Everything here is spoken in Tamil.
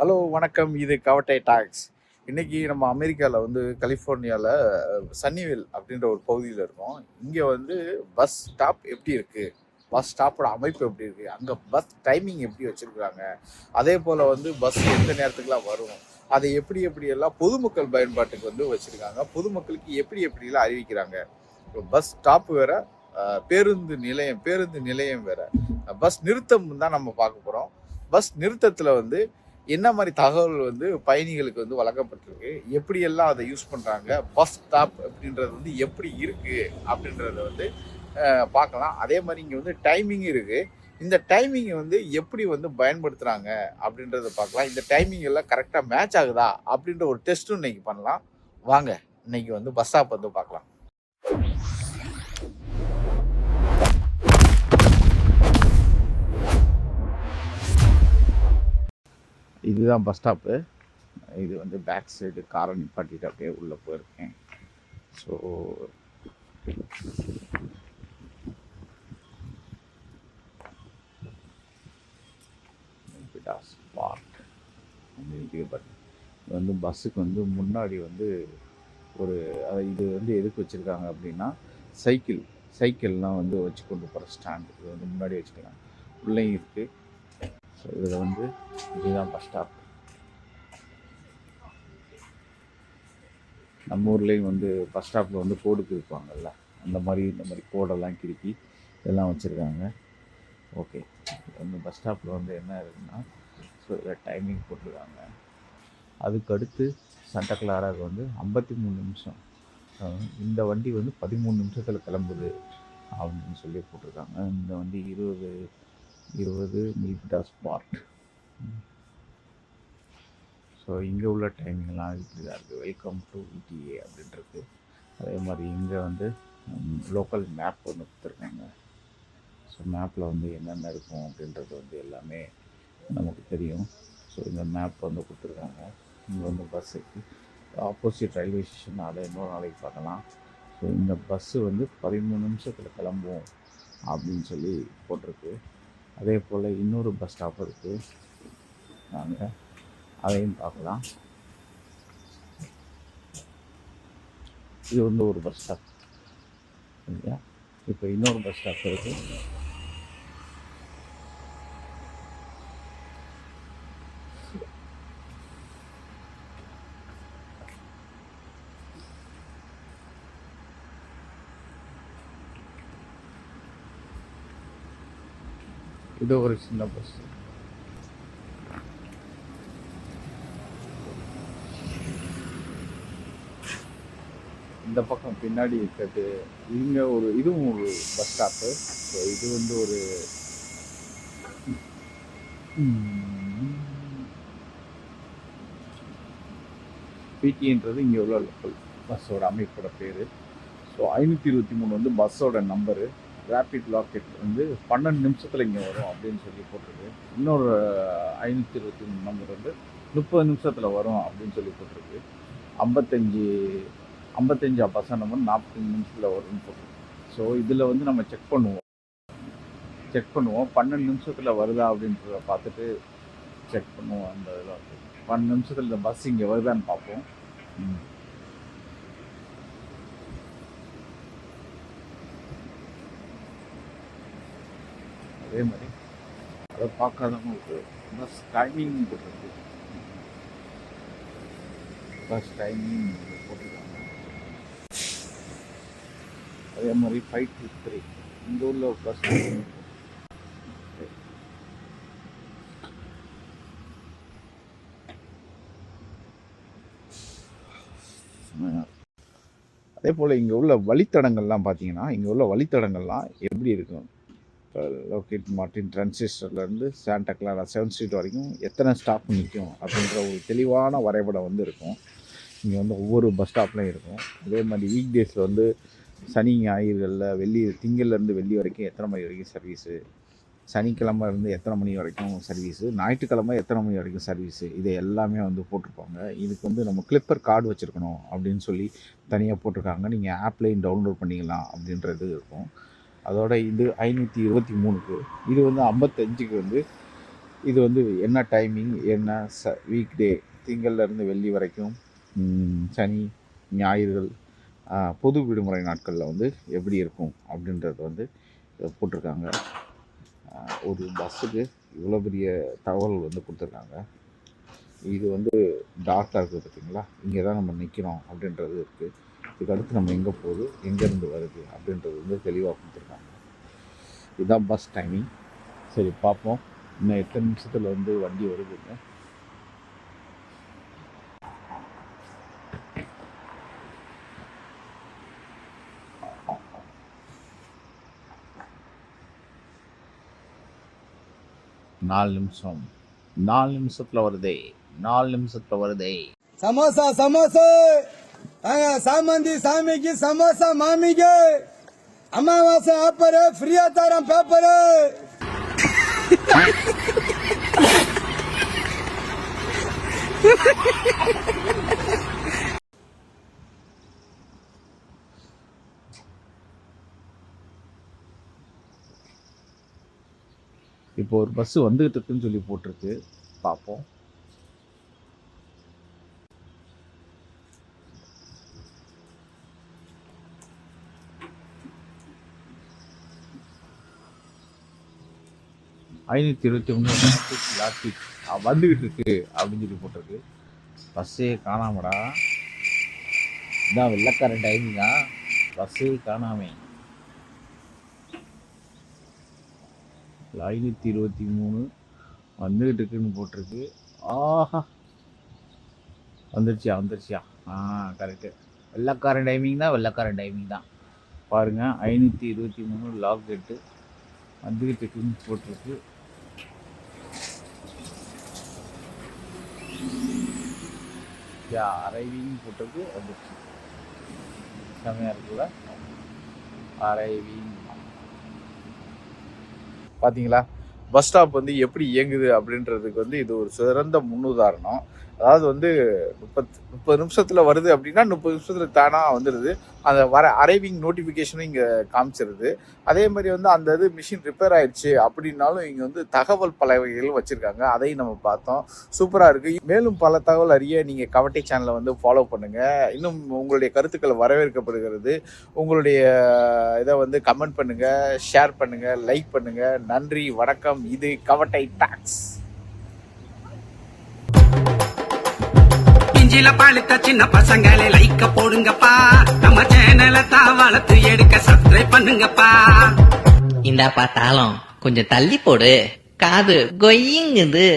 ஹலோ வணக்கம். இது கவட்டை டாக்ஸ். இன்றைக்கி நம்ம அமெரிக்காவில் வந்து கலிஃபோர்னியாவில் சன்னிவேல் அப்படின்ற ஒரு பகுதியில் இருக்கோம். இங்கே வந்து பஸ் ஸ்டாப் எப்படி இருக்குது பஸ் ஸ்டாப்போட அமைப்பு எப்படி இருக்குது அங்கே பஸ் டைமிங் எப்படி வச்சுருக்குறாங்க? அதே போல் வந்து பஸ் எந்த நேரத்துக்குலாம் வரும்? அதை எப்படி எப்படியெல்லாம் பொதுமக்கள் பயன்பாட்டுக்கு வந்து வச்சுருக்காங்க? பொதுமக்களுக்கு எப்படி எப்படிலாம் அறிவிக்கிறாங்க? பஸ் ஸ்டாப் வேறு பேருந்து நிலையம் பேருந்து நிலையம் வேறு. பஸ் நிறுத்தம் தான் நம்ம பார்க்க போகிறோம் பஸ் நிறுத்தத்தில் வந்து என்ன மாதிரி தகவல் வந்து பயணிகளுக்கு வந்து வழங்கப்பட்டிருக்கு? எப்படியெல்லாம் அதை யூஸ் பண்ணுறாங்க பஸ் ஸ்டாப் அப்படின்றது வந்து எப்படி இருக்குது அப்படின்றத வந்து பார்க்கலாம். அதே மாதிரி இங்கே வந்து டைமிங் இருக்குது இந்த டைமிங்கை வந்து எப்படி வந்து பயன்படுத்துகிறாங்க அப்படின்றத பார்க்கலாம். இந்த டைமிங் எல்லாம் கரெக்டாக மேட்ச் ஆகுதா? அப்படின்ற ஒரு டெஸ்ட்டும் இன்னைக்கு பண்ணலாம். வாங்க. இன்னைக்கு வந்து பஸ் ஸ்டாப் வந்து பார்க்கலாம். இதுதான் பஸ் ஸ்டாப்பு இது வந்து பேக் சைடு காரை நிப்பாட்டிட்டு அப்படியே உள்ளே போயிருக்கேன். ஸோ இது இது வந்து பஸ்ஸுக்கு வந்து முன்னாடி வந்து ஒரு இது வந்து எதுக்கு வச்சுருக்காங்க அப்படின்னா சைக்கிள் சைக்கிள்லாம் வந்து வச்சு கொண்டு போகிற ஸ்டாண்டு இது வந்து முன்னாடி வச்சுருக்காங்க உள்ளேயும் இருக்குது ஸோ இதில் வந்து இதுதான் பஸ் ஸ்டாப் நம்ம ஊர்லேயும் வந்து பஸ் ஸ்டாப்பில் வந்து கோடு கிருப்பாங்கல்ல அந்த மாதிரி இந்த மாதிரி கோடெல்லாம் கிறுக்கி இதெல்லாம் வச்சுருக்காங்க. ஓகே வந்து பஸ் ஸ்டாப்பில் வந்து என்ன இருக்குன்னா ஸோ இதில் டைமிங் போட்டிருக்காங்க. அதுக்கடுத்து சண்டை கிளாராக வந்து ஐம்பத்தி மூணு நிமிஷம். இந்த வண்டி வந்து பதிமூணு நிமிஷத்தில் கிளம்புது அப்படின்னு சொல்லி போட்டிருக்காங்க. இந்த வண்டி இருபது இருபது மீட்டா ஸ்பாட் ஸோ இங்கே உள்ள டைமிங்லாம் இப்படி தான் இருக்குது வெல்கம் டு இடிஏ அப்படின்றது. அதே மாதிரி இங்கே வந்து லோக்கல் மேப் ஒன்று கொடுத்துருக்காங்க. ஸோ மேப்பில் வந்து என்னென்ன இருக்கும் அப்படின்றது வந்து எல்லாமே நமக்கு தெரியும். ஸோ இந்த மேப் வந்து கொடுத்துருக்காங்க. இங்கே வந்து பஸ்ஸுக்கு ஆப்போசிட் ரயில்வே ஸ்டேஷன் அதை இன்னொரு நாளைக்கு பார்க்கலாம். ஸோ இந்த பஸ்ஸு வந்து பதிமூணு நிமிஷத்தில் கிளம்பும் அப்படின்னு சொல்லி போட்டிருக்கு. அதே போல் இன்னொரு பஸ் ஸ்டாப் இருக்குது நாங்கள் அதையும் பார்க்கலாம். இது வந்து ஒரு பஸ் ஸ்டாப் இல்லையா இப்போ இன்னொரு பஸ் ஸ்டாப் இருக்குது இது ஒரு சின்ன பஸ் இந்த பக்கம் பின்னாடி இருக்கிறது இங்கே ஒரு இதுவும் ஒரு பஸ் ஸ்டாப்பு ஸோ இது வந்து ஒரு பிடின்றது இங்கே உள்ள லோக்கல் பஸ்ஸோட அமைப்போட பேர். ஸோ ஐநூற்றி இருபத்தி மூணு வந்து பஸ்ஸோட நம்பரு ரேபிட் லாக்கெட் வந்து பன்னெண்டு நிமிஷத்தில் இங்கே வரும் அப்படின்னு சொல்லி போட்டிருக்கு. இன்னொரு ஐநூற்றி இருபத்தி மூணு நம்பர் வந்து முப்பது நிமிஷத்தில் வரும் அப்படின்னு சொல்லி போட்டிருக்கு. ஐம்பத்தஞ்சு ஐம்பத்தஞ்சு பர்சன்ட் நம்பர் நாற்பத்தஞ்சு நிமிஷத்தில் வரும்னு போட்டிருக்கு. ஸோ இதில் வந்து நம்ம செக் பண்ணுவோம். செக் பண்ணுவோம். பன்னெண்டு நிமிஷத்தில் வருதா அப்படின்றத பார்த்துட்டு செக் பண்ணுவோம் அந்த இதில் பன்னெண்டு நிமிஷத்தில் இந்த பஸ் இங்கே வருதான்னு பார்ப்போம். அதே மாதிரி அதை பார்க்காதவங்களுக்கு பஸ் டைமிங் போட்டிருக்கு பஸ் டைமிங் போட்டிருக்காங்க அதே மாதிரி ஃபைவ் டூ த்ரீ இந்த ஊரில் பஸ் அதே போல் இங்கே உள்ள வழித்தடங்கள்லாம் பார்த்தீங்கன்னா இங்கே உள்ள வழித்தடங்கள்லாம் எப்படி இருக்கும்? லோக்கேட் மார்ட்டின் ட்ரான்சிஸ்டர்லேருந்து சாண்டா கிளாரா செவன் ஸ்ட்ரீட் வரைக்கும் எத்தனை ஸ்டாப் நிற்கும் அப்படின்ற ஒரு தெளிவான வரைபடம் வந்து இருக்கும். இங்கே வந்து ஒவ்வொரு பஸ் ஸ்டாப்லையும் இருக்கும். அதே மாதிரி வீக் டேஸில் வந்து சனி ஞாயிறுகளில் வெள்ளி திங்கள்லேருந்து வெள்ளி வரைக்கும் எத்தனை மணி வரைக்கும் சர்வீஸு சனிக்கிழமை இருந்து எத்தனை மணி வரைக்கும் சர்வீஸு ஞாயிற்றுக்கிழமை எத்தனை மணி வரைக்கும் சர்வீஸு இது எல்லாமே வந்து போட்டிருப்பாங்க. இதுக்கு வந்து நம்ம கிளிப்பர் கார்டு வச்சுருக்கணும் அப்படின்னு சொல்லி தனியாக போட்டிருக்காங்க. நீங்கள் ஆப்லேயும் டவுன்லோட் பண்ணிக்கலாம் அப்படின்றது இருக்கும். அதோட இது ஐநூற்றி இருபத்தி மூணுக்கு. இது வந்து ஐம்பத்தஞ்சுக்கு வந்து இது வந்து என்ன டைமிங் என்ன ச வீக் டே திங்கள்லேருந்து வெள்ளி வரைக்கும் சனி ஞாயிறுகள் பொது விடுமுறை நாட்களில் வந்து எப்படி இருக்கும் அப்படின்றது வந்து போட்டிருக்காங்க. ஒரு பஸ்ஸுக்கு இவ்வளோ பெரிய தகவல் வந்து கொடுத்துருக்காங்க. இது வந்து டார்க்காக இருக்குது பார்த்தீங்களா இங்கே தான் நம்ம நிற்கிறோம் அப்படின்றது இருக்குது இதுக்கு அடுத்து நம்ம எங்கே போகுது? எங்கேருந்து வருது? அப்படின்றது வந்து தெளிவாக கொடுத்துருக்காங்க. இதுதான் பஸ் டைமிங் சரி பார்ப்போம். இன்னும் எத்தனை நிமிஷத்தில் வந்து வண்டி வருதுங்க நாலு நிமிஷம். நாலு நிமிஷத்தில் வருதே. நாலு நிமிஷத்தில் வருதே. சமோசா சமோசா! சாமந்தி சாமிக்கு சமோசா மாமிக்கு அமாவாசை ஆப்பரு ஃப்ரீயா தரம் பேப்பரு. இப்போ ஒரு பஸ் வந்துகிட்டு இருக்குன்னு சொல்லி போட்டிருக்கு. பார்ப்போம். ஐநூற்றி இருபத்தி ஒன்று லாஸ்டிக் வந்துக்கிட்டு இருக்கு அப்படின்னு சொல்லி போட்டிருக்கு. பஸ்ஸே காணாமடா. இதான் வெள்ளக்காரன் தான் பஸ்ஸே காணாமே. ஐநூற்றி இருபத்தி மூணு வந்துக்கிட்டு இருக்குன்னு போட்டிருக்கு. ஆஹா. வந்துருச்சியா வந்துருச்சியா? ஆ கரெக்டு வெள்ளக்காரன் டைமிங் தான் வெள்ளக்காரன் டைமிங் தான். பாருங்கள் ஐநூற்றி இருபத்தி மூணு லாக் எட்டு வந்துக்கிட்டு இருக்குன்னு போட்டிருக்கு. யா அரைவிங் போட்டிருக்கு வந்துருச்சு செம்மையாக இருக்குல்ல? அரைவின். பார்த்தீங்களா பஸ் ஸ்டாப் வந்து எப்படி இயங்குது அப்படின்றதுக்கு வந்து இது ஒரு சிறந்த முன்னுதாரணம். அதாவது வந்து முப்பத் முப்பது நிமிஷத்தில் வருது அப்படின்னா முப்பது நிமிஷத்தில் தானாக வந்துடுது அந்த வர அரைவிங் நோட்டிஃபிகேஷனும் இங்கே காமிச்சிருது. அதே மாதிரி வந்து அந்த இது மிஷின் ரிப்பேர் ஆயிடுச்சு அப்படின்னாலும் இங்கே வந்து தகவல் பலகைகள் வச்சுருக்காங்க. அதையும் நம்ம பார்த்தோம். சூப்பராக இருக்குது மேலும் பல தகவல் அறிய நீங்கள் கவட்டை சேனலை வந்து ஃபாலோ பண்ணுங்கள் இன்னும் உங்களுடைய கருத்துக்கள் வரவேற்கப்படுகிறது. உங்களுடைய இதை வந்து கமெண்ட் பண்ணுங்கள் ஷேர் பண்ணுங்கள் லைக் பண்ணுங்கள் நன்றி வணக்கம். வணக்கம். இது கவட்டை டாக்ஸ். இஞ்சில பழுத்த சின்ன பசங்களே லைக்க போடுங்கப்பா. நம்ம சேனலை தான் வளர்த்து எடுக்க சப்ஸ்கிரைப் பண்ணுங்கப்பா. இந்தா பார்த்தாலும் கொஞ்சம் தள்ளி போடு. காது கொய்யுங்குது.